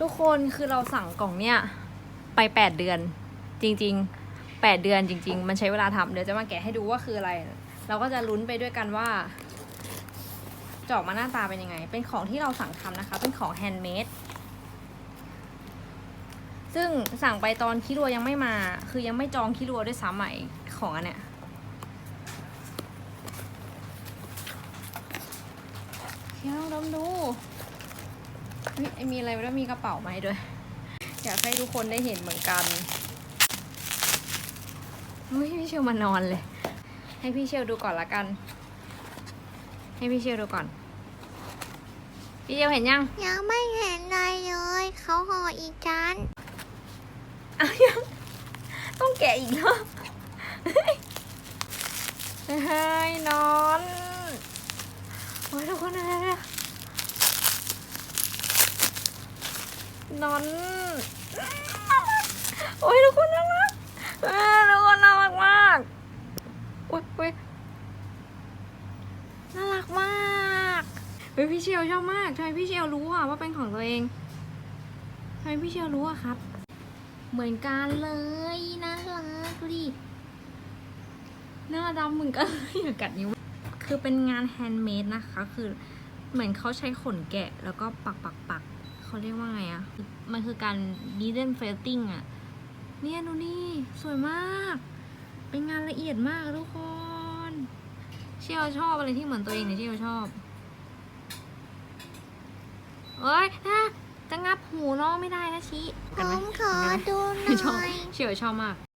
ทุกคนคือเราสั่งกล่องเนี้ยไปแปดเดือน จริงๆแปดเดือนจริง ๆ มันใช้เวลาทำเดี๋ยวจะมาแกะให้ดูว่าคืออะไร เราก็จะลุ้นไปด้วยกันว่าจะออกมาหน้าตาเป็นยังไง เป็นของที่เราสั่งทำนะคะ เป็นของแฮนด์เมดซึ่งสั่งไปตอนคิรัวยังไม่มา คือยังไม่จองคิรัวด้วยซ้ำใหม่ของอันเนี้ยเดี๋ยวลองดู มีอะไรด้วยมีกระเป๋ามาให้ด้วย อยากให้ทุกคนได้เห็นเหมือนกันเฮ้ยพี่เชลมานอนเลย ให้พี่เชลดูก่อนละกัน ให้พี่เชลดูก่อน พี่เชลเห็นยัง ยังไม่เห็นอะไรเลย เขาห่ออีกจานอ้าวยังต้องแกะอีกเนาะเฮ้ยเฮ้ยนอนโอ้ยทุกคนอะไรเนี่ย นอนโอ้ยทุกคนน่ารักทุกคนน่ารักมากอุ้ยอุ้ยน่ารักมากเฮ้ยพี่เชียวชอบมากทำไมพี่เชียวรู้อะว่าเป็นของตัวเองทำไมพี่เชียวรู้อะครับ เหมือนกันเลยน่ารักดูดิหน้าดำเหมือนกันเลยอย่ากัดนิ้วคือเป็นงานแฮนด์เมดนะคะ คือ เหมือนเขาใช้ขนแกะแล้วก็ปักปักปักเขาเรียกว่าไงอะมันคือการ needle felting อะเนี่ยดูนี่สวยมาก เป็นงานละเอียดมากทุกคน เชี่ยวชอบอะไรที่เหมือนตัวเองเนี่ยเชี่ยวชอบเอ้ยถ้าจะงับหูน้องไม่ได้นะชี้ผกันไหมมขอกันไหมดูหชอบน่อย เชี่ยวชอบมาก